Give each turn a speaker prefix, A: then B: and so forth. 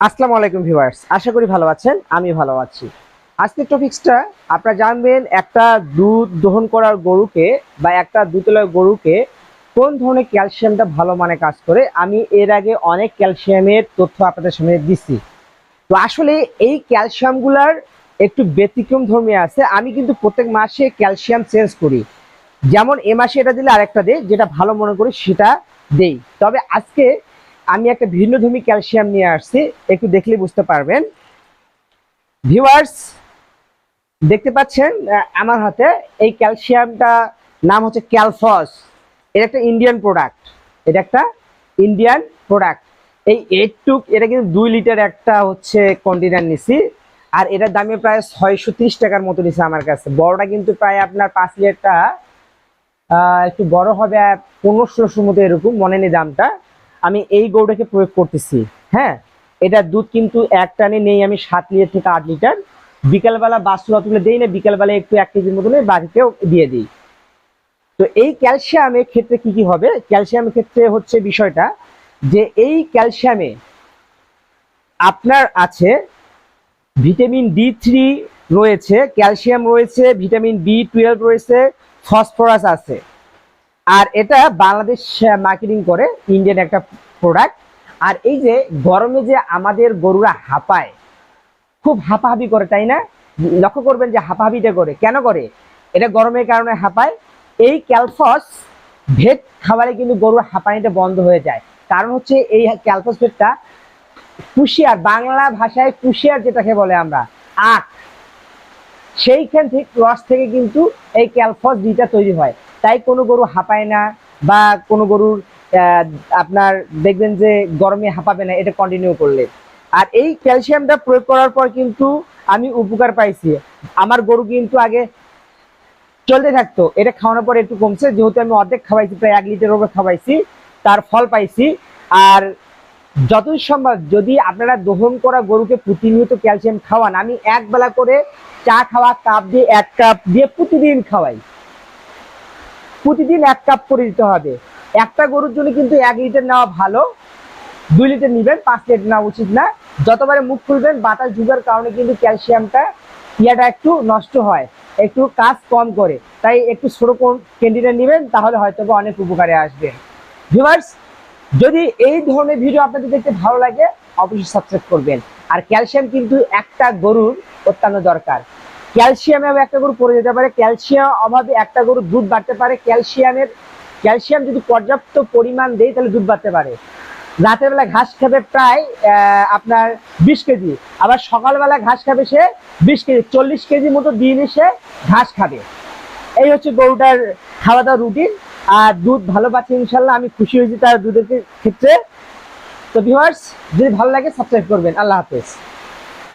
A: আসসালামু আলাইকুম ভিউয়ার্স, আশা করি ভালো আছেন, আমি ভালো আছি। আজকের টপিক্সটা আপনারা জানবেন একটা দুধ দহন করার গরুকে বা একটা দুতলার গরুকে কোন ধরনের ক্যালসিয়ামটা ভালো মানে কাজ করে। আমি এর আগে অনেক ক্যালসিয়ামের তথ্য আপনাদের সামনে দিচ্ছি তো আসলে এই ক্যালসিয়ামগুলার একটু ব্যতিক্রম ধর্মী আছে, আমি কিন্তু প্রত্যেক মাসে ক্যালসিয়াম চেঞ্জ করি। যেমন এ মাসে এটা দিলে আরেকটা দেই যেটা ভালো মনে করি সেটা দেই। তবে আজকে আমি একটা ভিন্নধর্মী ক্যালসিয়াম নিয়ে আসছি, একটু দেখলে বুঝতে পারবেন। ভিউয়ার্স দেখতে পাচ্ছেন আমার হাতে এই ক্যালসিয়ামটা নাম হচ্ছে ক্যালফস। এটা একটা ইন্ডিয়ান প্রোডাক্ট এটা একটা ইন্ডিয়ান প্রোডাক্ট এই এইট টুক এটা কিন্তু দুই লিটার একটা হচ্ছে কন্টেনার নিছি, আর এটার দামে প্রায় ছয়শো ত্রিশ টাকার মতো নিছে আমার কাছে। বড়টা কিন্তু প্রায় আপনার পাঁচ লিটারটা একটু বড় হবে পনেরো ষোলোশোর মতো এরকম, মনে নেই দামটা। আমি এই গরুটাকে প্রয়োগ করতেছি। হ্যাঁ এটা দুধ কিন্তু এক টানে নেই, আমি সাত লিটার থেকে আট লিটার বিকালবেলা বাসুরা তুলে দিই না, বিকালবেলা একটু এক কেজির মতো নিয়ে বাড়িতেও দিয়ে দিই। তো এই ক্যালসিয়ামের ক্ষেত্রে কি কি হবে? ক্যালসিয়ামের ক্ষেত্রে হচ্ছে বিষয়টা যে এই ক্যালসিয়ামে আপনার আছে ভিটামিন ডি থ্রি রয়েছে, ক্যালসিয়াম রয়েছে, ভিটামিন বি টুয়েলভ রয়েছে, ফসফরাস আছে। আর এটা বাংলাদেশ মার্কেটিং করে ইন্ডিয়ান একটা প্রোডাক্ট আর এই যে গরমে যে আমাদের গরুরা হাঁপায়, খুব হাঁপাহাপি করে, তাই না? লক্ষ্য করবেন যে হাঁপাহাপিটা করে। কেন করে? এটা গরমের কারণে হাঁপায়। এই ক্যালফস ভেট খাবারে কিন্তু গরুর হাঁপানিটা বন্ধ হয়ে যায়। কারণ হচ্ছে এই ক্যালফস ভেটটা কুশিয়ার, বাংলা ভাষায় কুশিয়ার যেটাকে বলে আমরা, আখ। সেইখান থেকে, রস থেকে কিন্তু এই ক্যালফস ডিটা তৈরি হয়। তাই কোনো গরু হাঁপায় না বা কোনো গরুর আপনার দেখবেন যে গরমে হাঁপাবে না, এটা কন্টিনিউ করলে। আর এই ক্যালসিয়ামটা প্রয়োগ করার পর কিন্তু আমি উপকার পাইছি। আমার গরু কিন্তু আগে চলতে থাকতো, এটা খাওয়ানোর পর একটু কমছে, যেহেতু আমি অর্ধেক খাওয়াইছি, প্রায় এক লিটার ওপর খাওয়াইছি, তার ফল পাইছি। আর যতই সম্ভব, যদি আপনারা দহন করা গরুকে প্রতিনিয়ত ক্যালসিয়াম খাওয়ান, আমি এক বেলা করে চা খাওয়া, কাপ দিয়ে, এক কাপ দিয়ে প্রতিদিন খাওয়াই। প্রতিদিন এক কাপ করে দিতে হবে। একটা গরুর জন্য কিন্তু এক লিটার নেওয়া ভালো। দুই লিটার নিবেন, পাঁচ লিটার নেওয়া উচিত না। যতবারে মুখ খুলবেন, বাতাস ঢুকার কারণে কিন্তু ক্যালসিয়ামটা ইয়াটা একটু নষ্ট হয়, একটু কাজ কম করে। তাই একটু ছোট ক্যান্ডিডেট নেবেন, তাহলে হয়তো অনেক উপকারে আসবে। ভিউয়ার্স যদি এই ধরনের ভিডিও আপনাদের দেখতে ভালো লাগে, অবশ্যই সাবস্ক্রাইব করবেন। আর ক্যালসিয়াম কিন্তু একটা গরুর অত্যন্ত দরকার। ক্যালসিয়ামে একটা গরু পড়ে যেতে পারে, ক্যালসিয়াম অভাবে একটা গরু দুধ বাড়তে পারে, ক্যালসিয়ামের, ক্যালসিয়াম যদি পর্যাপ্ত পরিমাণ দেয় তাহলে দুধ বাড়তে পারে। রাতের বেলা ঘাস খাবে প্রায় আপনার বিশ কেজি, আবার সকালবেলা ঘাস খাবে সে বিশ কেজি, চল্লিশ কেজি মতো দিন সে ঘাস খাবে। এই হচ্ছে গরুটার খাওয়া দাওয়া রুটিন আর দুধ ভালো পাচ্ছে ইনশাল্লাহ, আমি খুশি হয়েছি তার দুধের ক্ষেত্রে। তো ভিউয়ার্স যদি ভালো লাগে সাবস্ক্রাইব করবেন। আল্লাহ হাফেজ।